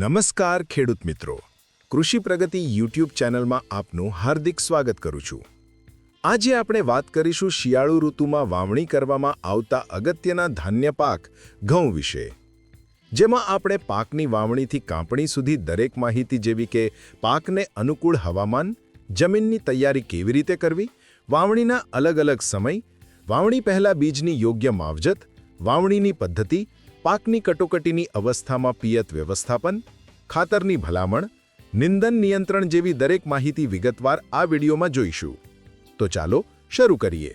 નમસ્કાર ખેડૂત મિત્રો. કૃષિ પ્રગતિ યુટ્યુબ ચેનલમાં આપનું હાર્દિક સ્વાગત કરું છું. આજે આપણે વાત કરીશું શિયાળુ ઋતુમાં વાવણી કરવામાં આવતા અગત્યના ધાન્ય પાક, ઘઉં વિશે. જેમાં આપણે પાકની વાવણીથી કાપણી સુધી દરેક માહિતી જેવી કે પાકને અનુકૂળ હવામાન, જમીનની તૈયારી કેવી રીતે કરવી, વાવણીના અલગ અલગ સમય, વાવણી પહેલાં બીજની યોગ્ય માવજત, વાવણીની પદ્ધતિ પાકની કટોકટીની અવસ્થામાં પિયત વ્યવસ્થાપન, ખાતરની ભલામણ, નિંદન નિયંત્રણ જેવી દરેક માહિતી વિગતવાર આ વિડીયોમાં જોઈશું. તો ચાલો શરૂ કરીએ.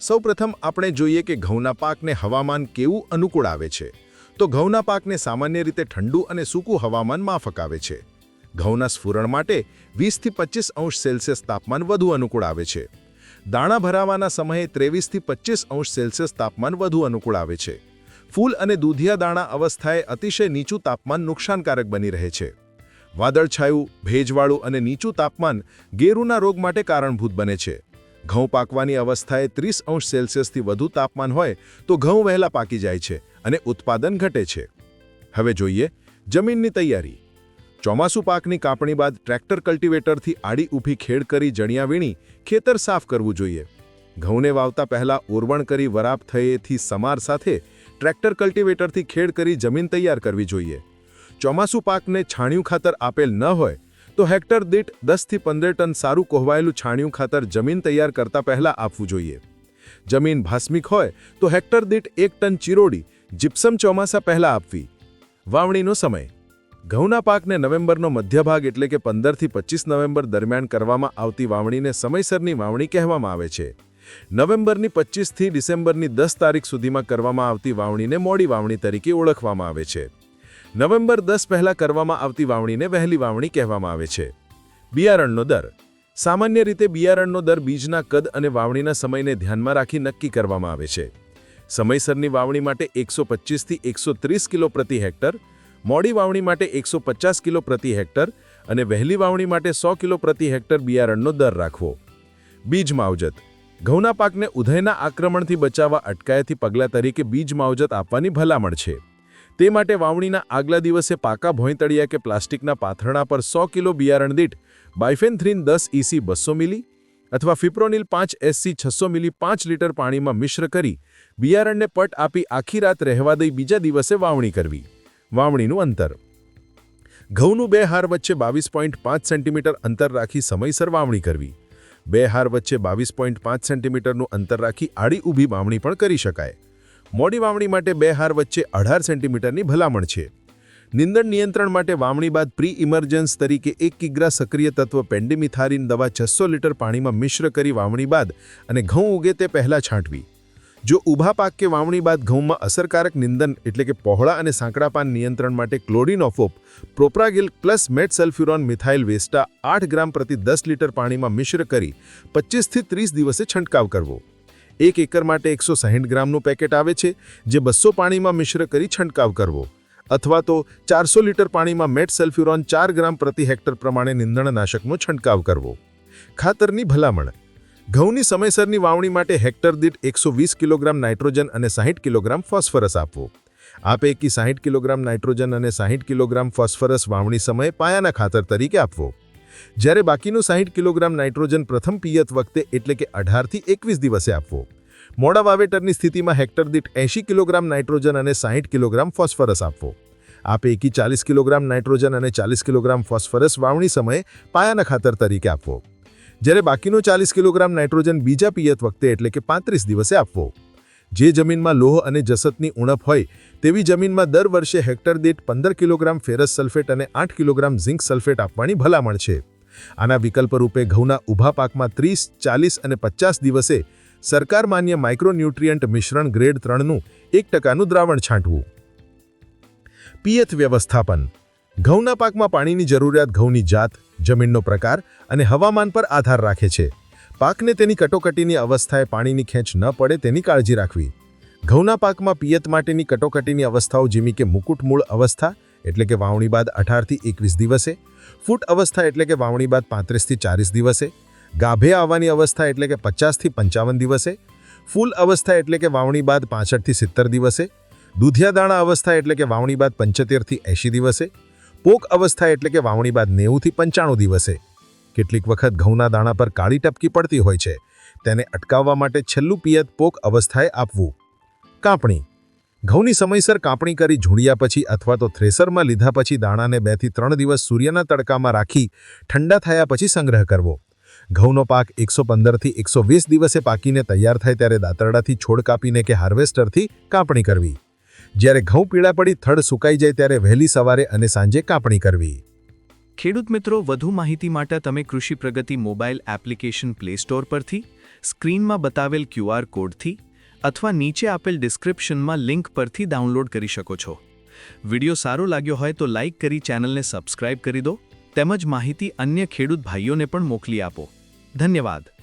સૌપ્રથમ આપણે જોઈએ કે ઘઉંના પાકને હવામાન કેવું અનુકૂળ આવે છે. તો ઘઉંના પાકને સામાન્ય રીતે ઠંડુ અને સૂકું હવામાન માફક આવે છે. ઘઉંના સ્ફુરણ માટે વીસથી પચીસ અંશ સેલ્સિયસ તાપમાન વધુ અનુકૂળ આવે છે. દાણા ભરાવાના સમયે ત્રેવીસથી પચીસ અંશ સેલ્સિયસ તાપમાન વધુ અનુકૂળ આવે છે. ફૂલ અને દૂધિયા દાણા અવસ્થાએ અતિશય નીચું તાપમાન નુકસાનકારક બની રહે છે. વાદળછાયું ભેજવાળું અને નીચું તાપમાન ગેરુના રોગ માટે કારણભૂત બને છે. ઘઉં પાકવાની અવસ્થાએ ત્રીસ અંશ સેલ્સિયસથી વધુ તાપમાન હોય તો ઘઉં વહેલા પાકી જાય છે અને ઉત્પાદન ઘટે છે. હવે જોઈએ જમીનની તૈયારી. ચોમાસુ પાકની કાપણી બાદ ટ્રેક્ટર કલ્ટિવેટરથી આડી ઊભી ખેડ કરી જણિયા વીણી ખેતર સાફ કરવું જોઈએ. ઘઉંને વાવતા પહેલા ઓરવણ કરી વરાપ થયેથી સમાર સાથે ટ્રેક્ટર કલ્ટિવેટરથી ખેડ કરી જમીન તૈયાર કરવી જોઈએ. ચોમાસું પાકને છાણિયું ખાતર આપેલ ન હોય, તો હેક્ટર દીઠ દસથી પંદર ટન સારું કોહવાયેલું છાણિયું ખાતર જમીન તૈયાર કરતા પહેલા આપવું જોઈએ. જમીન ભાસ્મિક હોય, તો હેક્ટર દીઠ એક ટન ચિરોડી જીપ્સમ ચોમાસા પહેલા આપવી. વાવણીનો સમય. ઘઉંના પાકને નવેમ્બરનો મધ્યભાગ એટલે કે પંદરથી પચીસ નવેમ્બર દરમિયાન કરવામાં આવતી વાવણીને સમયસરની વાવણી કહેવામાં આવે છે. નવેમ્બરની પચીસથી ડિસેમ્બરની દસ તારીખ સુધીમાં કરવામાં આવતી વાવણીને મોડી વાવણી તરીકે ઓળખવામાં આવે છે. નવેમ્બર દસ પહેલાં કરવામાં આવતી વાવણીને વહેલી વાવણી કહેવામાં આવે છે. બિયારણનો દર. સામાન્ય રીતે બિયારણનો દર બીજના કદ અને વાવણીના સમયને ધ્યાનમાં રાખી નક્કી કરવામાં આવે છે. સમયસરની વાવણી માટે એકસો પચીસથી એકસો ત્રીસ કિલો પ્રતિ હેક્ટર, મોડી વાવણી માટે એકસો પચાસ કિલો પ્રતિ હેક્ટર અને વહેલી વાવણી માટે સો કિલો પ્રતિ હેક્ટર બિયારણનો દર રાખવો. બીજ માવજત. ઘઉંના પાકને ઉધયના આક્રમણથી બચાવવા અટકાયતી પગલાં તરીકે બીજ માવજત આપવાની ભલામણ છે. તે માટે વાવણીના આગલા દિવસે પાકા ભોંયતળિયા કે પ્લાસ્ટિકના પાથરણા પર સો કિલો બિયારણ દીઠ બાયફેનથ્રીન દસ ઇસી બસો મિલી અથવા ફિપ્રોનિલ પાંચ એસસી છસો મિલી પાંચ લીટર પાણીમાં મિશ્ર કરી બિયારણને પટ આપી આખી રાત રહેવા દઈ બીજા દિવસે વાવણી કરવી. વાવણીનું અંતર. ઘઉંનું બે હાર વચ્ચે બાવીસ પોઈન્ટ પાંચ સેન્ટીમીટર અંતર રાખી સમયસર વાવણી કરવી. બે હાર વચ્ચે બાવીસ પોઈન્ટ પાંચ સેન્ટીમીટરનું અંતર રાખી આડી ઊભી વાવણી પણ કરી શકાય. મોડી વાવણી માટે બે હાર વચ્ચે અઢાર સેન્ટીમીટરની ભલામણ છે. નિંદણ નિયંત્રણ માટે વાવણી બાદ પ્રી ઇમરજન્સ તરીકે એક કિગ્રા સક્રિય તત્વ પેન્ડેમિથારીન દવા છસો લીટર પાણીમાં મિશ્ર કરી વાવણી બાદ અને ઘઉં ઉગે તે પહેલાં છાંટવી. જો ઊભા પાક કે વાવણી બાદ ઘઉંમાં અસરકારક નિંદન એટલે કે પહોળા અને સાંકડા પાન નિયંત્રણ માટે clodinafop, propargyl plus metsulfuron methyl Vesta આઠ ગ્રામ પ્રતિ દસ લીટર પાણીમાં મિશ્ર કરી પચીસથી ત્રીસ દિવસે છંટકાવ કરવો. એક એકર માટે એકસો સાહીઠ ગ્રામનું પેકેટ આવે છે, જે બસો પાણીમાં મિશ્ર કરી છંટકાવ કરવો. અથવા તો ચારસો લીટર પાણીમાં મેટ સલ્ફ્યુરોન ચાર ગ્રામ પ્રતિ હેક્ટર પ્રમાણે નિંદણનાશકનો છંટકાવ કરવો. ખાતરની ભલામણ ઘઉંની સમયસરની વાવણી માટે હેક્ટર દીઠ એકસો વીસ કિલોગ્રામ નાઇટ્રોજન અને સાહીઠ કિલોગ્રામ ફોસ્ફરસ આપવો. આ પૈકી સાહીઠ કિલોગ્રામ નાઇટ્રોજન અને સાહીઠ કિલોગ્રામ ફોસ્ફરસ વાવણી સમયે પાયાના ખાતર તરીકે આપવો. જ્યારે બાકીનું સાહીઠ કિલોગ્રામ નાઇટ્રોજન પ્રથમ પિયત વખતે એટલે કે અઢારથી એકવીસ દિવસે આપવો. મોડા વાવેતરની સ્થિતિમાં હેક્ટર દીઠ એંશી કિલોગ્રામ નાઇટ્રોજન અને સાહીઠ કિલોગ્રામ ફોસ્ફરસ આપવો. આ પૈકી ચાલીસ કિલોગ્રામ નાઇટ્રોજન અને ચાલીસ કિલોગ્રામ ફોસ્ફરસ વાવણી સમયે પાયાના ખાતર તરીકે આપવો. જ્યારે બાકીનો ચાલીસ કિલોગ્રામ નાઇટ્રોજન બીજા પિયત વખતે એટલે કે પાંત્રીસ દિવસે આપવો. જે જમીનમાં લોહ અને જસતની ઉણપ હોય, તેવી જમીનમાં દર વર્ષે હેક્ટર દીઠ પંદર કિલોગ્રામ ફેરસ સલ્ફેટ અને આઠ કિલોગ્રામ ઝિંક સલ્ફેટ આપવાની ભલામણ છે. આના વિકલ્પ રૂપે ઘઉંના ઊભા પાકમાં ત્રીસ, ચાલીસ અને પચાસ દિવસે સરકાર માન્ય માઇક્રોન્યુટ્રિયન્ટ મિશ્રણ ગ્રેડ ત્રણનું એક ટકાનું દ્રાવણ છાંટવું. પિયત વ્યવસ્થાપન. ઘઉંના પાકમાં પાણીની જરૂરિયાત ઘઉંની જાત જમીનનો પ્રકાર અને હવામાન પર આધાર રાખે છે. પાકને તેની કટોકટીની અવસ્થાએ પાણીની ખેંચ ન પડે તેની કાળજી રાખવી. ઘઉંના પાકમાં પિયત માટેની કટોકટીની અવસ્થાઓ જેવી કે મુકુટ મૂળ અવસ્થા એટલે કે વાવણી બાદ અઢારથી એકવીસ દિવસે, ફૂટ અવસ્થા એટલે કે વાવણી બાદ પાંત્રીસથી ચાલીસ દિવસે, ગાભે આવવાની અવસ્થા એટલે કે પચાસથી પંચાવન દિવસે, ફૂલ અવસ્થા એટલે કે વાવણી બાદ પાસઠથી સિત્તેર દિવસે દૂધિયા દાણા અવસ્થા એટલે કે વાવણી બાદ પંચોતેરથી એંશી દિવસે પોક અવસ્થા એટલે કે વાવણી બાદ નેવુંથી પંચાણું દિવસે. કેટલીક વખત ઘઉંના દાણા પર કાળી ટપકી પડતી હોય છે. તેને અટકાવવા માટે છેલ્લું પિયત પોક અવસ્થાએ આપવું. કાપણી. ઘઉંની સમયસર કાપણી કરી ઝૂંડિયા પછી અથવા તો થ્રેસરમાં લીધા પછી દાણાને બેથી ત્રણ દિવસ સૂર્યના તડકામાં રાખી ઠંડા થયા પછી સંગ્રહ કરવો. ઘઉંનો પાક એકસો પંદરથી એકસો વીસ દિવસે પાકીને તૈયાર થાય ત્યારે દાતરડાથી છોડ કાપીને કે હાર્વેસ્ટરથી કાપણી કરવી. જ્યારે ઘઉં પીળા પડી થડ સુકાઈ જાય ત્યારે વહેલી સવારે અને સાંજે કાપણી કરવી. ખેડૂત મિત્રો, વધુ માહિતી માટે તમે કૃષિ પ્રગતિ મોબાઈલ એપ્લિકેશન પ્લે સ્ટોર પરથી, સ્ક્રીનમાં બતાવેલ ક્યુઆર કોડથી અથવા નીચે આપેલ ડિસ્ક્રિપ્શનમાં લિંક પરથી ડાઉનલોડ કરી શકો છો. વિડિયો સારો લાગ્યો હોય તો લાઇક કરી ચેનલને સબસ્ક્રાઇબ કરી દો, તેમજ માહિતી અન્ય ખેડૂત ભાઈઓને પણ મોકલી આપો. ધન્યવાદ.